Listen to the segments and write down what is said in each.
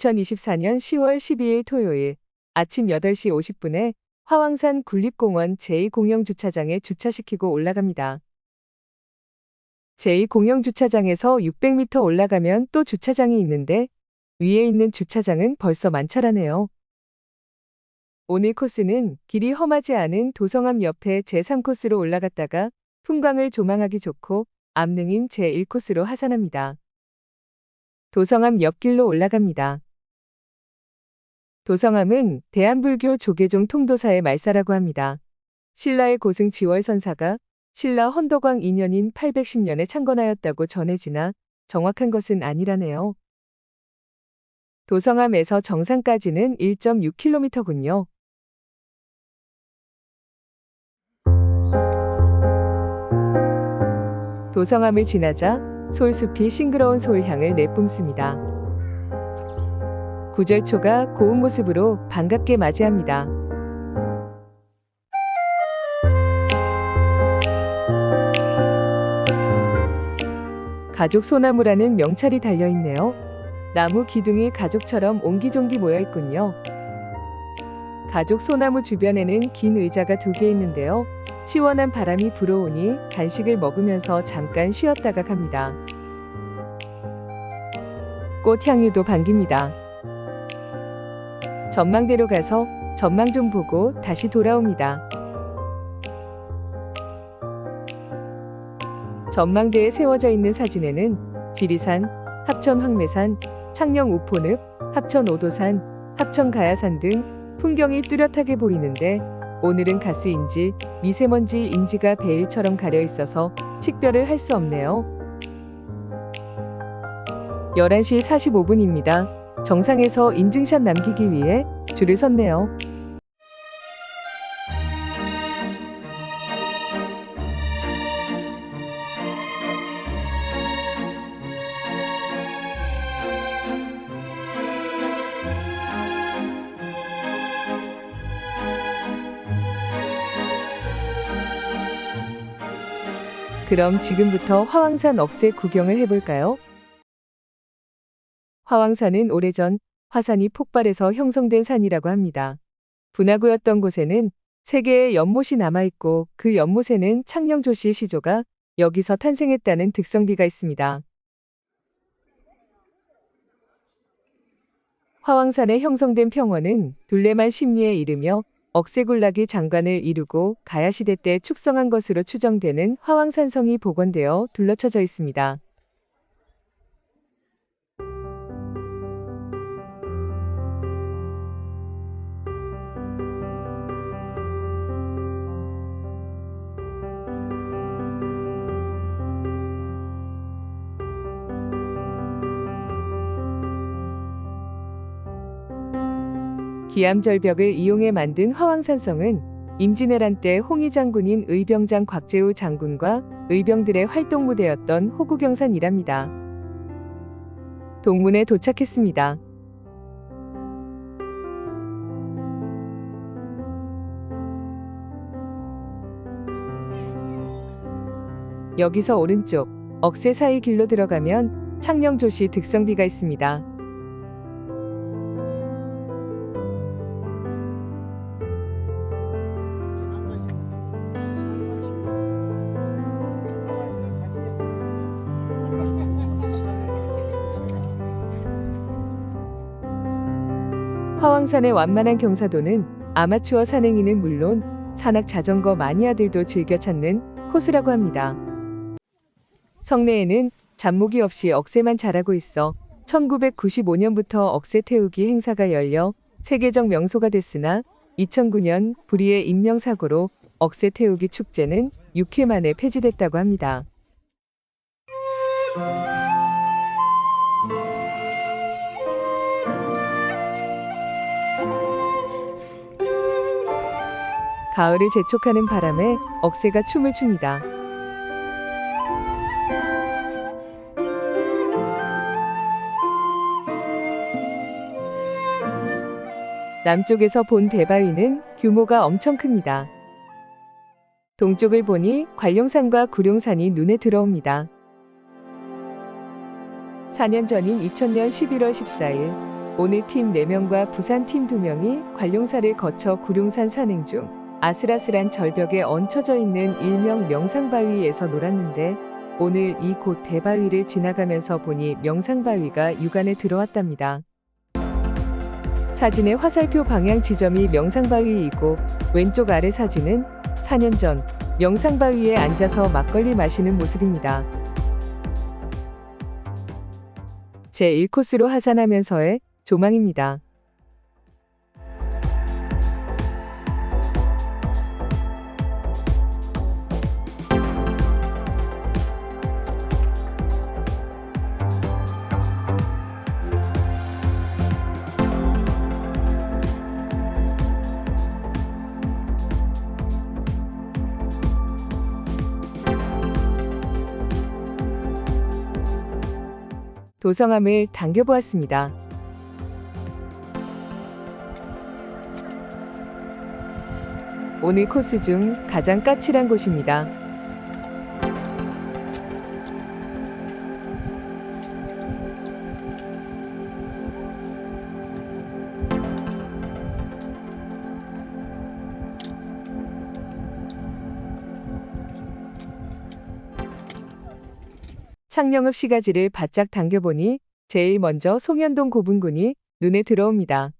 2024년 10월 12일 토요일 아침 8시 50분에 화왕산 국립공원 제2공영주차장에 주차시키고 올라갑니다. 제2공영주차장에서 600m 올라가면 또 주차장이 있는데 위에 있는 주차장은 벌써 만차라네요. 오늘 코스는 길이 험하지 않은 도성암 옆에 제3코스로 올라갔다가 풍광을 조망하기 좋고 암릉인 제1코스로 하산합니다. 도성암 옆길로 올라갑니다. 도성암은 대한불교 조계종 통도사의 말사라고 합니다. 신라의 고승 지월 선사가 신라 헌덕왕 2년인 810년에 창건하였다고 전해지나 정확한 것은 아니라네요. 도성암에서 정상까지는 1.6km군요. 도성암을 지나자 솔숲이 싱그러운 솔향을 내뿜습니다. 구절초가 고운 모습으로 반갑게 맞이합니다. 가족 소나무라는 명찰이 달려있네요. 나무 기둥이 가족처럼 옹기종기 모여있군요. 가족 소나무 주변에는 긴 의자가 두 개 있는데요. 시원한 바람이 불어오니 간식을 먹으면서 잠깐 쉬었다가 갑니다. 꽃향유도 반깁니다. 전망대로 가서 전망 좀 보고 다시 돌아옵니다. 전망대에 세워져 있는 사진에는 지리산, 합천 황매산, 창녕 우포늪, 합천 오도산, 합천 가야산 등 풍경이 뚜렷하게 보이는데 오늘은 가스인지 미세먼지 인지가 베일처럼 가려 있어서 식별을 할 수 없네요. 11시 45분입니다. 정상에서 인증샷 남기기 위해 줄을 섰네요. 그럼 지금부터 화왕산 억새 구경을 해볼까요? 화왕산은 오래전 화산이 폭발해서 형성된 산이라고 합니다. 분화구였던 곳에는 세 개의 연못이 남아있고 그 연못에는 창녕조씨 시조가 여기서 탄생했다는 득성비가 있습니다. 화왕산에 형성된 평원은 둘레만 심리에 이르며 억새군락이 장관을 이루고 가야시대 때 축성한 것으로 추정되는 화왕산성이 복원되어 둘러쳐져 있습니다. 기암절벽을 이용해 만든 화왕산성은 임진왜란 때 홍위 장군인 의병장 곽재우 장군과 의병들의 활동 무대였던 호구경산이랍니다. 동문에 도착했습니다. 여기서 오른쪽 억새 사이 길로 들어가면 창녕조시 득성비가 있습니다. 화왕산의 완만한 경사도는 아마추어 산행인은 물론 산악 자전거 마니아들도 즐겨 찾는 코스라고 합니다. 성내에는 잡목이 없이 억새만 자라고 있어 1995년부터 억새 태우기 행사가 열려 세계적 명소가 됐으나 2009년 불의의 인명사고로 억새 태우기 축제는 6회 만에 폐지됐다고 합니다. 가을을 재촉하는 바람에 억새가 춤을 춥니다. 남쪽에서 본 대바위는 규모가 엄청 큽니다. 동쪽을 보니 관룡산과 구룡산이 눈에 들어옵니다. 4년 전인 2000년 11월 14일 오늘 팀 4명과 부산 팀 2명이 관룡사를 거쳐 구룡산 산행 중 아슬아슬한 절벽에 얹혀져 있는 일명 명상바위에서 놀았는데 오늘 이 곳 대바위를 지나가면서 보니 명상바위가 육안에 들어왔답니다. 사진의 화살표 방향 지점이 명상바위이고 왼쪽 아래 사진은 4년 전 명상바위에 앉아서 막걸리 마시는 모습입니다. 제1코스로 하산하면서의 조망입니다. 도성함을 당겨보았습니다. 오늘 코스 중 가장 까칠한 곳입니다. 창녕읍 시가지를 바짝 당겨보니 제일 먼저 송현동 고분군이 눈에 들어옵니다.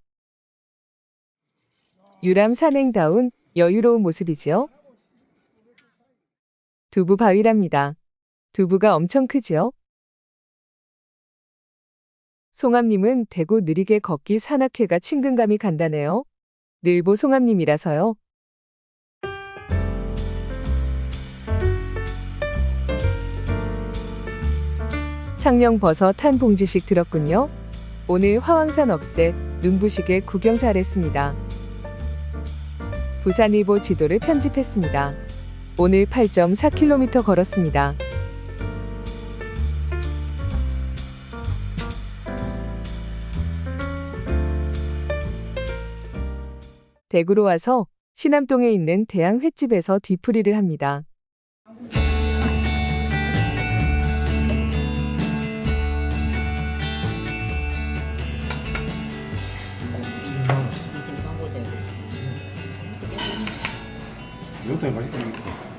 유람 산행다운 여유로운 모습이지요. 두부 바위랍니다. 두부가 엄청 크지요? 송암님은 대구 느리게 걷기 산악회가 친근감이 간다네요. 늘보 송암님이라서요. 창녕 버섯 한 봉지씩 들었군요. 오늘 화왕산 억새 눈부시게 구경 잘했습니다. 부산일보 지도를 편집했습니다. 오늘 8.4km 걸었습니다. 대구로 와서 신암동에 있는 대양 횟집에서 뒤풀이를 합니다. 진짜 이집 광고대로 이것도 맛있다